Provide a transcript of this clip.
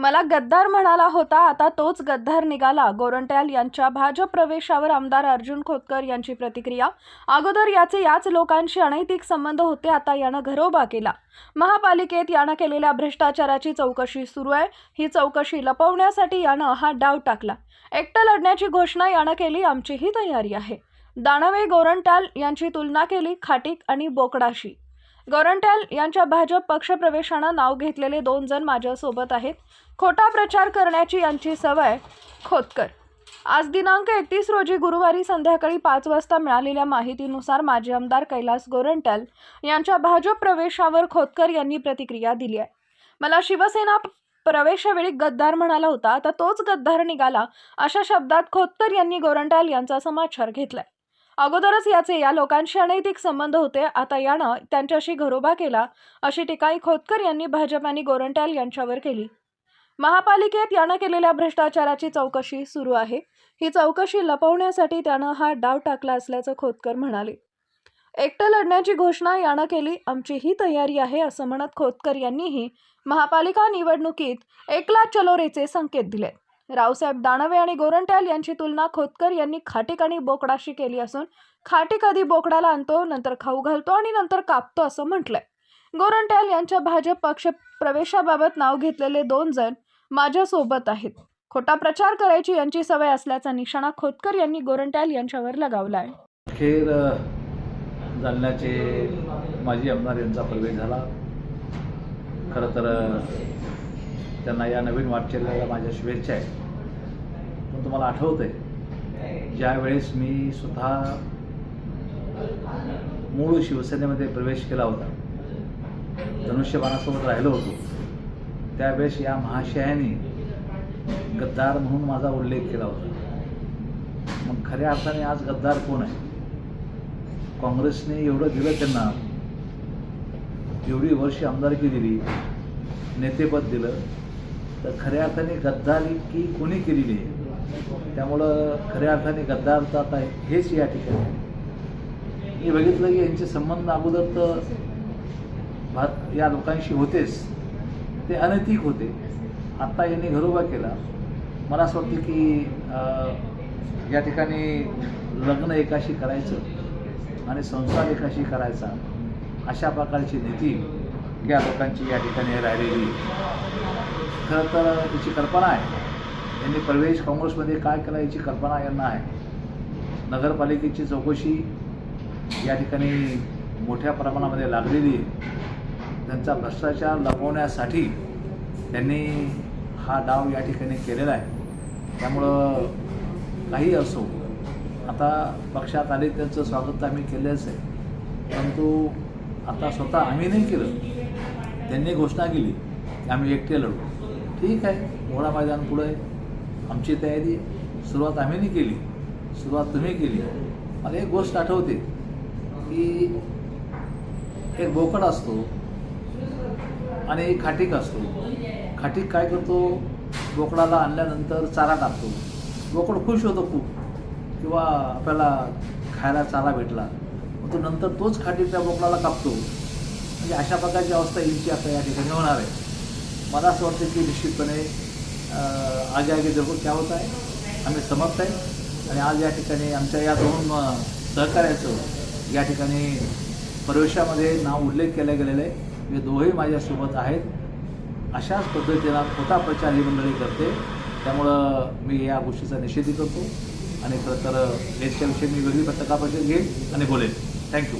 मला गद्दार म्हणाला होता आता तोच गद्दार निघाला. गोरंट्याल यांच्या भाजप प्रवेशावर आमदार अर्जुन खोतकर यांची प्रतिक्रिया. अगोदर याचे याच लोकांशी अनैतिक संबंध होते आता यानं घरोबा केला. महापालिकेत यानं केलेल्या भ्रष्टाचाराची चौकशी सुरू आहे. ही चौकशी लपवण्यासाठी यानं हा डाव टाकला. एकटं लढण्याची घोषणा यानं केली आमचीही तयारी आहे. दानवे गोरंट्याल यांची तुलना केली खाटीक आणि बोकडाशी. गोरंट्याल यांच्या भाजप पक्षप्रवेशानं नाव घेतलेले दोन जण माझ्यासोबत आहेत. खोटा प्रचार करण्याची यांची सवय खोतकर. आज दिनांक एकतीस रोजी गुरुवारी संध्याकाळी पाच वाजता मिळालेल्या माहितीनुसार माजी आमदार कैलास गोरंट्याल यांच्या भाजप प्रवेशावर खोतकर यांनी प्रतिक्रिया दिली आहे. मला शिवसेना प्रवेशावेळी गद्दार म्हणाला होता आता तोच गद्दार निघाला अशा शब्दात खोतकर यांनी गोरंट्याल यांचा समाचार घेतलाय. अगोदरच याचे या लोकांशी अनैतिक संबंध होते. आता यानं त्यांच्याशी घरोबा केला अशी टीकाही खोतकर यांनी भाजप आणि गोरंट्याल यांच्यावर केली. महापालिकेत यानं केलेल्या भ्रष्टाचाराची चौकशी सुरू आहे. ही चौकशी लपवण्यासाठी त्यानं हा डाव टाकला असल्याचं खोतकर म्हणाले. एकटं लढण्याची घोषणा यानं केली आमची ही तयारी आहे असं म्हणत खोतकर यांनीही महापालिका निवडणुकीत एकला चलोरेचे संकेत दिले. रावसाहेब दानवे आणि गोरंट्याल यांची तुलना खोतकर यांनी खाटीक आणि बोकडाशी केली असून खाटीक आधी बोकडाला आणतो नंतर खाऊ घालतो आणि नंतर कापतो असं म्हटलंय. गोरंट्याल यांच्या भाजप पक्ष प्रवेशाबाबत नाव घेतलेले दोन जण माझ्यासोबत आहेत. खोटा प्रचार करायची यांची सवय असल्याचा निशाणा खोतकर यांनी गोरंट्याल यांच्यावर लगावला आहे अखेर जालन्याचे माजी आमदार यांचा प्रवेश झाला. खरं तर त्यांना या नवीन वाटचालीला माझ्या शुभेच्छा आहेत. पण तुम्हाला आठवतं आहे ज्यावेळेस मी स्वतः मूळ शिवसेनेमध्ये प्रवेश केला होता धनुष्यबाणासोबत राहिलो होतो त्यावेळेस या महाशयाने गद्दार म्हणून माझा उल्लेख केला होता. मग खऱ्या अर्थाने आज गद्दार कोण आहे? काँग्रेसने एवढं दिलं त्यांना एवढी वर्ष आमदारकी दिली नेतेपद दिलं तर खऱ्या अर्थाने गद्दारी की कोणी केलेली आहे? त्यामुळं खऱ्या अर्थाने गद्दार तर आता हेच या ठिकाणी मी बघितलं की यांचे संबंध अगोदर तर भात या लोकांशी होतेच. ते अनैतिक होते. आत्ता यांनी घरोबा केला. मला असं वाटतं की या ठिकाणी लग्न एकाशी करायचं आणि संसार एकाशी करायचा अशा प्रकारची नीती या लोकांची या ठिकाणी राहिलेली. खरं तर याची कल्पना आहे. यांनी प्रवेश काँग्रेसमध्ये काय केला याची कल्पना यांना आहे. नगरपालिकेची चौकशी या ठिकाणी मोठ्या प्रमाणामध्ये लागलेली आहे. त्यांचा भ्रष्टाचार लपवण्यासाठी त्यांनी हा डाव या ठिकाणी केलेला आहे. त्यामुळं काही असो आता पक्षात आले त्यांचं स्वागत आम्ही केलंच आहे. परंतु आता स्वतः आम्ही नाही केलं. त्यांनी घोषणा केली की आम्ही एकटे लढू. ठीक आहे मोठा मैदान पुढं आहे. आमची तयारी सुरुवात आम्ही नाही केली सुरुवात तुम्ही केली. मला एक गोष्ट आठवते की एक बोकड असतो आणि एक खाटीक असतो. खाटीक काय करतो? बोकडाला आणल्यानंतर चारा टाकतो बोकड खुश होतो खूप. किंवा आपल्याला खायला चारा भेटला. मग तो नंतर तोच खाटीक त्या बोकडाला कापतो. म्हणजे अशा प्रकारची अवस्था यांची आता या ठिकाणी होणार आहे. मला असं वाटतं की निश्चितपणे आगे आगे जरूर क्या होत आहे? आम्ही समर्थ आहे. आणि आज या ठिकाणी आमच्या या दोन सहकार्याचं या ठिकाणी प्रवेशामध्ये नाव उल्लेख केला गेलेला आहे. हे दोघेही माझ्यासोबत आहेत. अशाच पद्धतीनं खोटा प्रचार ही मंडळी करते. त्यामुळं मी या गोष्टीचा निषेधही करतो. आणि खरं तर याच्याविषयी मी वेगळी पत्रकार परिषद घेईन आणि बोलेन. थँक्यू